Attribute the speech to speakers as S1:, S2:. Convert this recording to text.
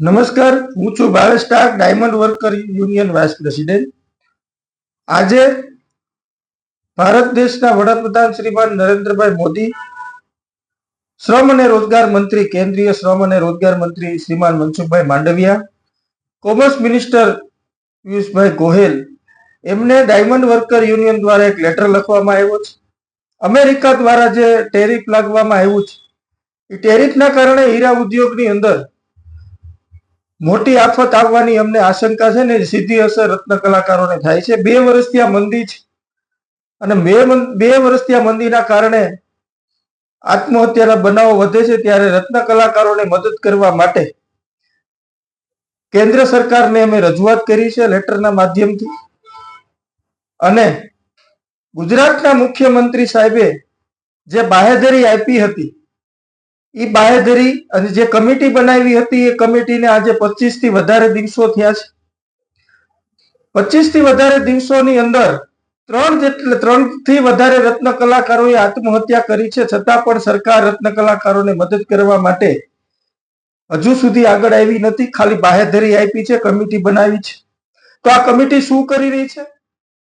S1: નમસ્કાર, હું છું Bhavesh Tak diamond worker union vice president. આજે ભારત દેશના વડાપ્રધાન શ્રીમાન નરેન્દ્રભાઈ મોદી, શ્રમ અને રોજગાર મંત્રી, કેન્દ્રીય શ્રમ અને રોજગાર મંત્રી શ્રીમાન મનસુખભાઈ માંડવિયા, કોમર્સ મિનિસ્ટર પિયુષભાઈ ગોહેલ, એમને ડાયમંડ વર્કર યુનિયન દ્વારા એક લેટર લખવામાં આવ્યો છે. અમેરિકા દ્વારા જે ટેરિફ લાગવામાં આવ્યું છે, એ ટેરિફના કારણે હીરા ઉદ્યોગની અંદર મોટી આફત આવવાની અમને આશંકા છે ને સીધી અસર રત્ન કલાકારોને થાય છે. બે વર્ષથી આ મંદી છે. અને બે વર્ષથી આ મંદીના કારણે આત્મહત્યાના બનાવો વધે છે ત્યારે રત્ન કલાકારોને મદદ કરવા માટે કેન્દ્ર સરકારને અમે રજૂઆત કરી છે લેટરના માધ્યમથી. અને ગુજરાતના મુખ્યમંત્રી સાહેબે જે બાહેધરી આપી હતી એ બાહેધરી અને જે કમિટી બનાવી હતી, એ કમિટીને આજે પચીસથી વધારે દિવસો થયા છે. પચીસથી વધારે દિવસોની અંદર ત્રણ જેટલા ત્રણથી વધારે રત્ન કલાકારોએ આત્મહત્યા કરી છે. છતાં પણ સરકાર રત્ન કલાકારોને મદદ કરવા માટે હજુ સુધી આગળ આવી નથી. ખાલી બાહેધરી આપી છે, કમિટી બનાવી છે. તો આ કમિટી શું કરી રહી છે?